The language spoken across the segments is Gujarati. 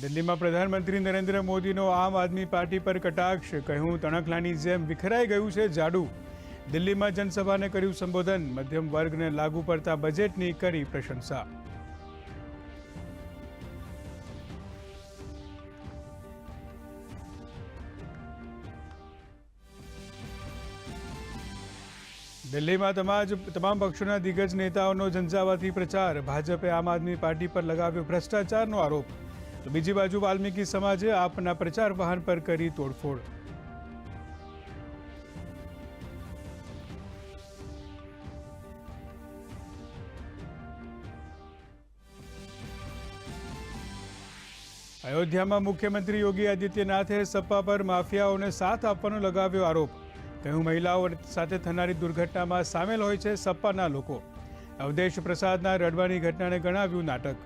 દિલ્હીમાં પ્રધાનમંત્રી નરેન્દ્ર મોદીનો આમ આદમી પાર્ટી પર કટાક્ષ, કહ્યું, તણખલાની જેમ વિખરાઈ ગયું છે જાડુ. દિલ્હીમાં જનસભાને કર્યું સંબોધન, મધ્યમ વર્ગને લાગુ પડતા બજેટની કરી પ્રશંસા. દિલ્હીમાં તમામ પક્ષોના દિગ્ગજ નેતાઓનો ઝંઝાવાથી પ્રચાર, ભાજપે આમ આદમી પાર્ટી પર લગાવ્યો ભ્રષ્ટાચારનો આરોપ. તો બીજી બાજુ વાલ્મીકી સમાજે આપના પ્રચાર વાહન પર કરી તોડફોડ. અયોધ્યામાં મુખ્યમંત્રી યોગી આદિત્યનાથે સપા પર માફિયાઓને સાથ આપવાનો લગાવ્યો આરોપ. કહ્યું મહિલાઓ સાથે થનારી દુર્ઘટનામાં સામેલ હોય છે સપાના લોકો. અવધેશ પ્રસાદના રડવાની ઘટનાને ગણાવ્યું નાટક.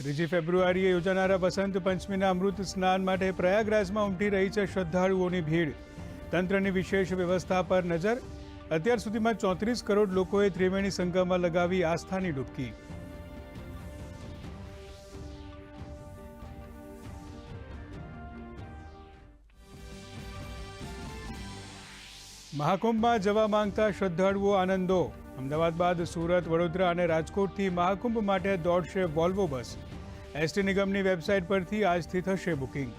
ત્રીજી ફેબ્રુઆરીએ યોજાનારા વસંત પંચમીના અમૃત સ્નાન માટે પ્રયાગરાજમાં ઉમટી રહી છે શ્રદ્ધાળુઓની ભીડ. તંત્રની વિશેષ વ્યવસ્થા પર નજર. અત્યાર સુધીમાં ચોત્રીસ કરોડ લોકોએ ત્રિવેણી સંગમમાં લગાવી આસ્થાની ડૂબકી મહાકુંભમાં જવા માંગતા શ્રદ્ધાળુઓ આનંદો. અમદાવાદ બાદ સુરત વડોદરા અને રાજકોટથી મહાકુંભ માટે દોડશે વોલ્વો બસ એસટી નિગમની વેબસાઇટ પરથી આજથી થશે બુકિંગ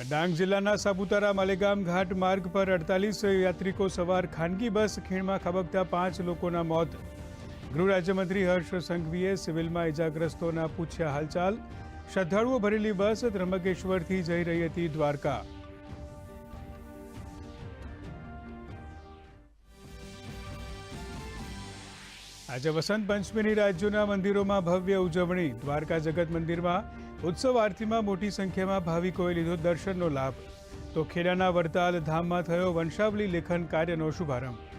ડાંગ જિલ્લાના સાપુતારા માલેગામ ઘાટ માર્ગ પર અડતાલીસ યાત્રિકો સવાર ખાનગી બસ ખીણમાં ખાબકતા પાંચ લોકોના મોત ગૃહ રાજ્યમંત્રી હર્ષ સંઘવીએ સિવિલમાં ઇજાગ્રસ્તોના પૂછ્યા હાલચાલ શ્રદ્ધાળુઓ ભરેલી બસ ત્રંબકેશ્વરથી જઈ રહી હતી દ્વારકા. આજે વસંત પંચમીની રાજ્યોના મંદિરોમાં ભવ્ય ઉજવણી. દ્વારકા જગત મંદિરમાં ઉત્સવ આરતીમાં મોટી સંખ્યામાં ભાવિકોએ લીધો દર્શનનો લાભ. તો ખેડાના વડતાલ ધામમાં થયો વંશાવલી લેખન કાર્યનો શુભારંભ.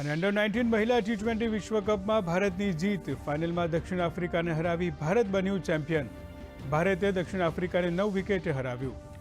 અને અંડર નાઇન્ટીન મહિલા ટી ટ્વેન્ટી વિશ્વકપમાં ભારતની જીત ફાઇનલમાં દક્ષિણ આફ્રિકાને હરાવી ભારત બન્યું ચેમ્પિયન. ભારતે દક્ષિણ આફ્રિકાને નવ વિકેટે હરાવ્યું.